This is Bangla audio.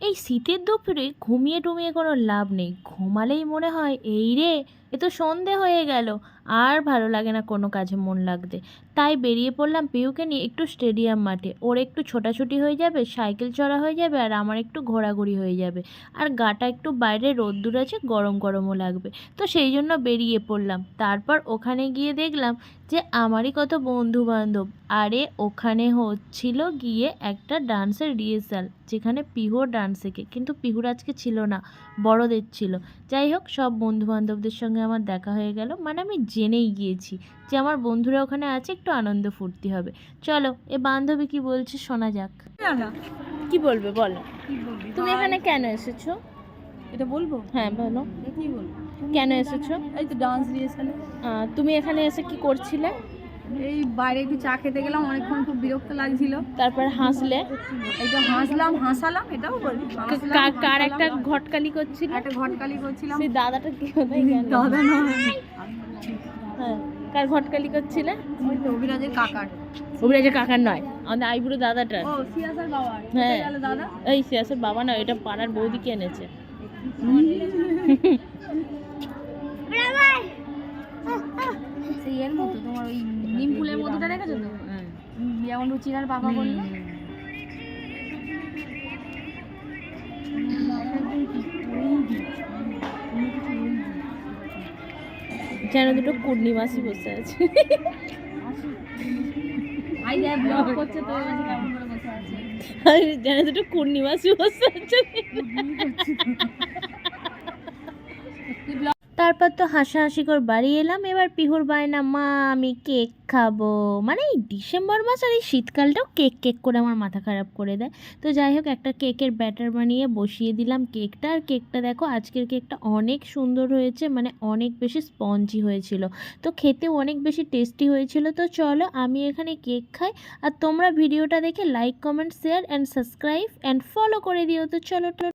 এই শীতের দুপুরে ঘুমিয়ে টুমিয়ে কোনো লাভ নেই। ঘুমালেই মনে হয় এই রে এ তো সন্ধে হয়ে গেল। আর ভালো লাগে না কোনো কাজে মন লাগতে। তাই বেরিয়ে পড়লাম পিউকে নিয়ে একটু স্টেডিয়াম মাঠে। ওর একটু ছোটাছুটি হয়ে যাবে, সাইকেল চড়া হয়ে যাবে আর আমার একটু ঘোরাঘুরি হয়ে যাবে। আর গাটা একটু বাইরে রোদ্দুর আছে, গরম গরমও লাগবে। তো সেই জন্য বেরিয়ে পড়লাম। তারপর ওখানে গিয়ে দেখলাম যে আমারই কত বন্ধু বান্ধব আরে ওখানে হচ্ছিল গিয়ে একটা ডান্সের রিহার্সাল, যেখানে পিহুর ডান্স শেখে। কিন্তু পিহুর আজকে ছিল না, বড়দের ছিল। যাই হোক, সব বন্ধু বান্ধবদের সঙ্গে আমার দেখা হয়ে গেল। মানে আমি জেনেই গিয়েছি যে আমার বন্ধুরা ওখানে আছে একটু আনন্দ ফুর্তি হবে। চলো এ বান্ধবী কি বলছে শোনা যাক। কি বলবে বলো। তুমি এখানে কেন এসেছ? এটা বলব? হ্যাঁ বলো। কি বলব? কেন এসেছ? এই তো ডান্স তুমি এখানে এসে কি করছিলে? এই বাইরে একটু চা খেতে গেলাম অনেকক্ষণ খুব বিরক্ত লাগছিল। তারপর হাসলে? একটু হাসলাম হাসালাম এটাও বলি। কার একটা ঘটকালি করছিল? একটা ঘটকালি করছিলাম। সেই দাদাটা কি দাদা নয় হ্যাঁ কার ঘটকালি করছিলে? অভিরাজের কাকার। অভিরাজের কাকার নয় আমাদের আইবুড়ো দাদাটার। ও সিয়াসার বাবা। হ্যাঁ। দাদা? এই সিয়াসের বাবা না এটা পাড়ার বৌদিকে এনেছে। সেই এর মতো তোমার ওই নিম ফুলের মতোটা দেখেছ তো? হুম, যেমন রুচিরার বাবা বলল। যেন দুটো কুর্নি মাসি বসে আছে। যেন দুটো বসে আছে। তারপর তো হাসাহাসি করে বাড়ি এলাম। এবার পিহুর বায়না, মা, আমি কেক খাব। মানে এই ডিসেম্বর মাস আর এই শীতকালটাও কেক কেক করে আমার মাথা খারাপ করে দেয়। তো যাই হোক, একটা কেকের ব্যাটার বানিয়ে বসিয়ে দিলাম কেকটা। আর কেকটা দেখো, আজকের কেকটা অনেক সুন্দর হয়েছে মানে অনেক বেশি স্পঞ্জি হয়েছিল। তো খেতে অনেক বেশি টেস্টি হয়েছিল। তো চলো, আমি এখানে কেক খাই। আর তোমরা ভিডিওটা দেখে like comment share and subscribe and follow করে দিও। তো চলো